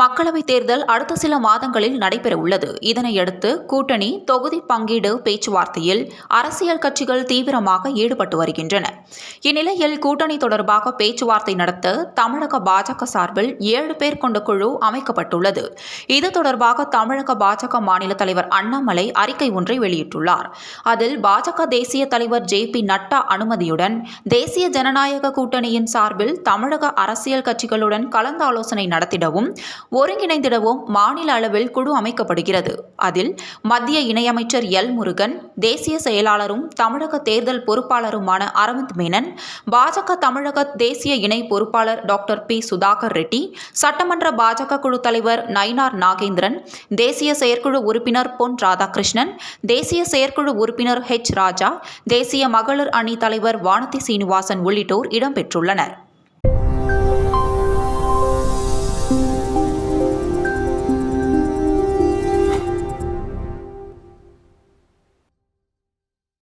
மக்களவைத் தேர்தல் அடுத்த சில மாதங்களில் நடைபெறவுள்ளது. இதனையடுத்து கூட்டணி தொகுதி பங்கீடு பேச்சுவார்த்தையில் அரசியல் கட்சிகள் தீவிரமாக ஈடுபட்டு வருகின்றன. இந்நிலையில் கூட்டணி தொடர்பாக பேச்சுவார்த்தை நடத்த தமிழக பாஜக சார்பில் ஏழு பேர் கொண்ட குழு அமைக்கப்பட்டுள்ளது. இது தொடர்பாக தமிழக பாஜக மாநில தலைவர் அண்ணாமலை அறிக்கை ஒன்றை வெளியிட்டுள்ளார். அதில் பாஜக தேசிய தலைவர் ஜே பி நட்டா அனுமதியுடன் தேசிய ஜனநாயக கூட்டணியின் சார்பில் தமிழக அரசியல் கட்சிகளுடன் கலந்தாலோசனை நடத்திடவும் ஒருங்கிணைந்திடவும் மாநில அளவில் குழு அமைக்கப்படுகிறது. அதில் மத்திய இணையமைச்சர் எல். முருகன் தேசிய செயலாளரும் தமிழக தேர்தல் பொறுப்பாளருமான அரவிந்த் மேனன் பாஜக தமிழக தேசிய இணை பொறுப்பாளர் டாக்டர் பி. சுதாகர் ரெட்டி சட்டமன்ற பாஜக குழு தலைவர் நயினார் நாகேந்திரன் தேசிய செயற்குழு உறுப்பினர் பொன் ராதாகிருஷ்ணன் தேசிய செயற்குழு உறுப்பினர் ஹெச். ராஜா தேசிய மகளிர் அணி தலைவர் வானதி சீனிவாசன் உள்ளிட்டோர் இடம்பெற்றுள்ளனர்.